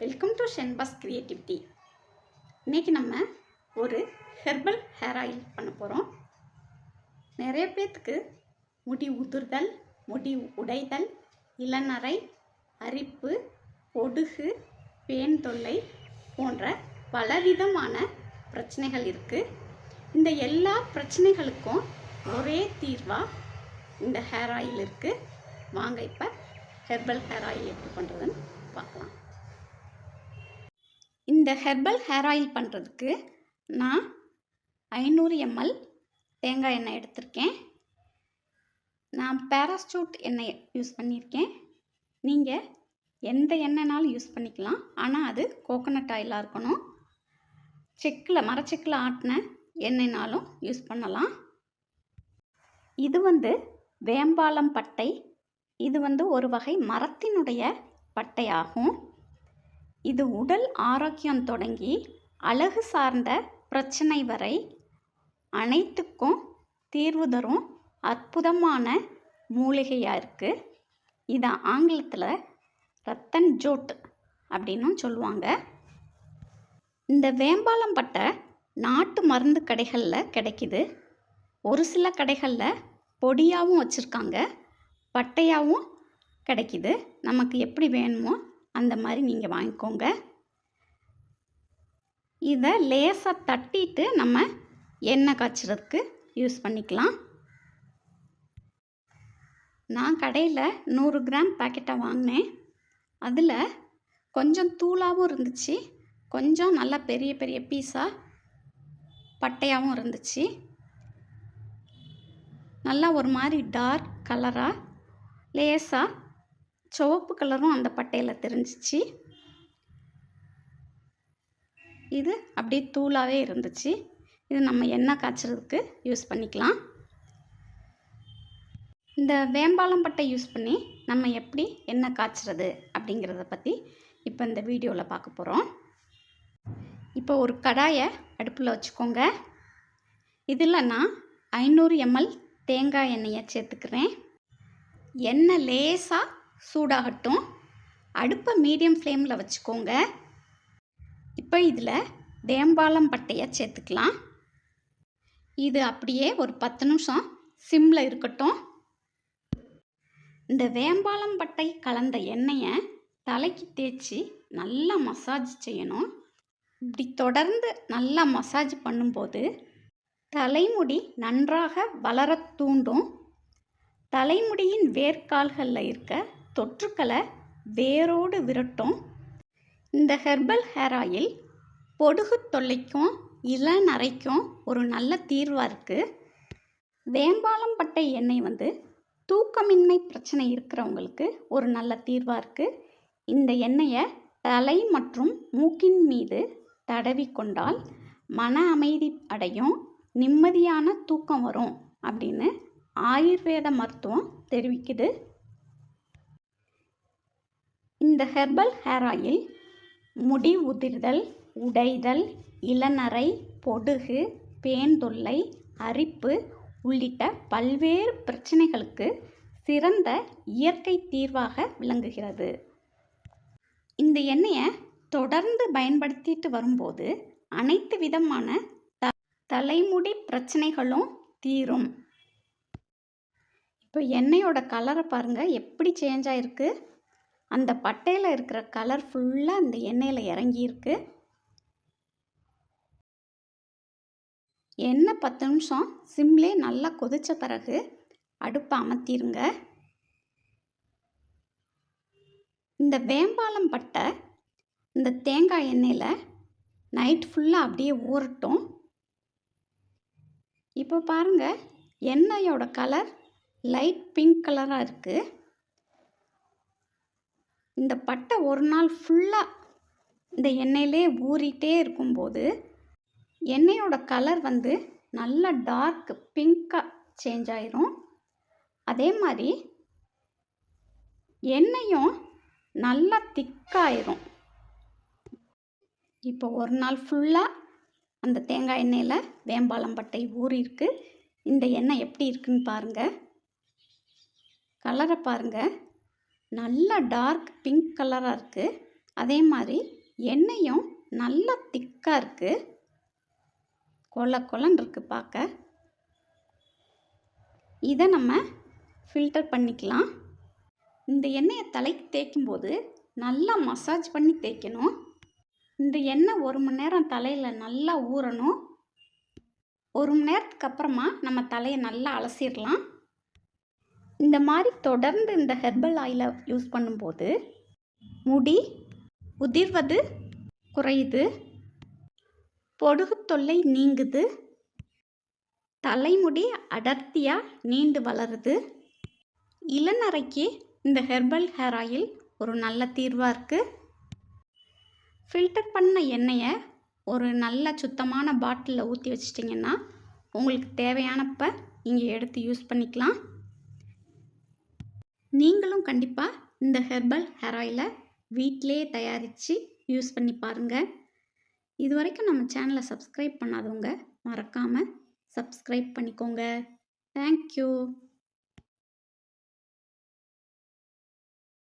Welcome to Shenba's creativity இன்றைக்கி நம்ம ஒரு ஹெர்பல் ஹேர் ஆயில் பண்ண போகிறோம் நிறைய பேர்த்துக்கு முடி உதிர்தல் முடி உடைதல் இளநரை அரிப்பு ஒடுகு பேன் தொல்லை போன்ற பலவிதமான பிரச்சனைகள் இருக்குது இந்த எல்லா பிரச்சனைகளுக்கும் ஒரே தீர்வாக இந்த ஹேர் ஆயில் இருக்குது வாங்க இப்போ ஹெர்பல் ஹேர் ஆயில் எப்படி பண்ணுறதுன்னு பார்க்கலாம். இந்த ஹெர்பல் ஹேர் ஆயில் பண்ணுறதுக்கு நான் ஐநூறு எம்எல் தேங்காய் எண்ணெய் எடுத்திருக்கேன். நான் பேராசூட் எண்ணெய் யூஸ் பண்ணியிருக்கேன் நீங்கள் எந்த எண்ணெய்னாலும் யூஸ் பண்ணிக்கலாம். ஆனால் அது கோகோனட் ஆயிலாக இருக்கணும். செக்கில் மரச்செக்கில் ஆட்டின எண்ணெய்னாலும் யூஸ் பண்ணலாம். இது வந்து வேம்பாலம் பட்டை. இது வந்து ஒரு வகை மரத்தினுடைய பட்டை ஆகும் இது உடல் ஆரோக்கியம் தொடங்கி அழகு சார்ந்த பிரச்சனை வரை அனைத்துக்கும் தீர்வு தரும் அற்புதமான மூலிகையாக இருக்குது இதை ஆங்கிலத்தில் ரத்தன் ஜோட் அப்படின்னும் சொல்லுவாங்க. இந்த வேம்பாலம் பட்டை நாட்டு மருந்து கடைகளில் கிடைக்குது. ஒரு சில கடைகளில் பொடியாகவும் வச்சுருக்காங்க. பட்டையாகவும் கிடைக்குது. நமக்கு எப்படி வேணுமோ அந்த மாதிரி நீங்கள் வாங்கிக்கோங்க. இதை லேசாக தட்டிட்டு நம்ம எண்ணெய் காய்ச்சறதுக்கு யூஸ் பண்ணிக்கலாம். நான் கடையில் நூறு கிராம் பாக்கெட்டாக வாங்கினேன். அதில் கொஞ்சம் தூளாகவும் இருந்துச்சு. கொஞ்சம் நல்லா பெரிய பெரிய பீஸாக பட்டையாகவும் இருந்துச்சு. நல்லா ஒரு மாதிரி டார்க் கலராக லேசாக சிவப்பு கலரும் அந்த பட்டையில் தெரிஞ்சிச்சு. இது அப்படியே தூளாகவே இருந்துச்சு. இது நம்ம எண்ணெய் காய்ச்சறதுக்கு யூஸ் பண்ணிக்கலாம். இந்த வேம்பாலம் பட்டை யூஸ் பண்ணி நம்ம எப்படி எண்ணெய் காய்ச்சறது அப்படிங்கிறத பற்றி இப்போ இந்த வீடியோவில் பார்க்க போகிறோம் இப்போ ஒரு கடாயை அடுப்பில் வச்சுக்கோங்க. இதில் நான் ஐநூறு எம்எல் தேங்காய் எண்ணெயை சேர்த்துக்கிறேன். எண்ணெய் லேசாக சூடாகட்டும். அடுப்பை மீடியம் ஃப்ளேமில் வச்சுக்கோங்க. இப்போ இதில் தேம்பாலம் பட்டையை சேர்த்துக்கலாம். இது அப்படியே ஒரு பத்து நிமிஷம் சிம்மில் இருக்கட்டும். இந்த வேம்பாலம் பட்டை கலந்த எண்ணெயை தலைக்கு தேய்ச்சி நல்லா மசாஜ் செய்யணும். இப்படி தொடர்ந்து நல்லா மசாஜ் பண்ணும்போது தலைமுடி நன்றாக வளர தூண்டும். தலைமுடியின் வேர்க்கால்களில் இருக்க தொற்றுக்களை வேரோடு விரட்டும். இந்த ஹெர்பல் ஹேர் ஆயில் பொடுகு தொல்லைக்கும் இளநரைக்கும் ஒரு நல்ல தீர்வாக இருக்குது வேம்பாலம் பட்டை எண்ணெய் வந்து தூக்கமின்மை பிரச்சனை இருக்கிறவங்களுக்கு ஒரு நல்ல தீர்வாக இருக்குது இந்த எண்ணெயை தலை மற்றும் மூக்கின் மீது தடவி கொண்டால் மன அமைதி அடையும் நிம்மதியான தூக்கம் வரும் அப்படின்னு ஆயுர்வேத மருத்துவம் தெரிவிக்குது. இந்த ஹெர்பல் ஹேர் ஆயில் முடி உதிர்தல் உடைதல் இளநரை பொடுகு பேந்தொல்லை அரிப்பு உள்ளிட்ட பல்வேறு பிரச்சனைகளுக்கு சிறந்த இயற்கை தீர்வாக விளங்குகிறது. இந்த எண்ணெயை தொடர்ந்து பயன்படுத்திட்டு வரும்போது அனைத்து விதமான த தலைமுடி பிரச்சனைகளும் தீரும். இப்போ எண்ணெயோட கலரை பாருங்கள் எப்படி சேஞ்ச் ஆகிருக்கு அந்த பட்டையில் இருக்கிற கலர் ஃபுல்லாக அந்த எண்ணெயில் இறங்கியிருக்கு. எண்ணெய் பத்து நிமிஷம் சிம்லே நல்லா கொதித்த பிறகு அடுப்பை அமர்த்திருங்க இந்த வேம்பாலம் பட்டை இந்த தேங்காய் எண்ணெயில் நைட் ஃபுல்லாக அப்படியே ஊறட்டும். இப்போ பாருங்கள் எண்ணெயோட கலர் லைட் பிங்க் கலராக இருக்குது இந்த பட்டை ஒரு நாள் ஃபுல்லாக இந்த எண்ணெயிலே ஊறிட்டே இருக்கும்போது எண்ணெயோட கலர் வந்து நல்ல டார்க் பிங்காக சேஞ்ச் ஆயிரும். அதே மாதிரி எண்ணெயும் நல்லா திக்காயிரும் இப்போ ஒரு நாள் ஃபுல்லாக அந்த தேங்காய் எண்ணெயில் வேம்பாலம் பட்டை ஊறியிருக்கு. இந்த எண்ணெய் எப்படி இருக்குன்னு பாருங்கள் கலரை பாருங்கள் நல்லா டார்க் பிங்க் கலராக இருக்குது அதே மாதிரி எண்ணெயும் நல்லா திக்காக இருக்குது கொல கொலன்னு இருக்குது பார்க்க இதை நம்ம ஃபில்டர் பண்ணிக்கலாம். இந்த எண்ணெயை தலைக்கு தேய்க்கும்போது நல்லா மசாஜ் பண்ணி தேய்க்கணும். இந்த எண்ணெய் ஒரு மணி நேரம் தலையில் நல்லா ஊறணும். ஒரு மணி நேரத்துக்கு அப்புறமா நம்ம தலையை நல்லா அலசிடலாம். இந்த மாதிரி தொடர்ந்து இந்த ஹெர்பல் ஆயிலை யூஸ் பண்ணும்போது முடி உதிர்வது குறையுது பொடுகு தொல்லை நீங்குது தலைமுடி அடர்த்தியாக நீண்டு வளருது. இளநரைக்கு இந்த ஹெர்பல் ஹேர் ஆயில் ஒரு நல்ல தீர்வாக இருக்குது ஃபில்டர் பண்ண எண்ணெயை ஒரு நல்ல சுத்தமான பாட்டிலில் ஊற்றி வச்சிட்டிங்கன்னா உங்களுக்கு தேவையானப்ப இங்கே எடுத்து யூஸ் பண்ணிக்கலாம். நீங்களும் கண்டிப்பாக இந்த ஹெர்பல் ஹேர் ஆயிலை வீட்டிலே தயாரித்து யூஸ் பண்ணி பாருங்கள் இது வரைக்கும் நம்ம சேனலை சப்ஸ்கிரைப் பண்ணாதவங்க மறக்காமல் சப்ஸ்கிரைப் பண்ணிக்கோங்க. தேங்க்யூ.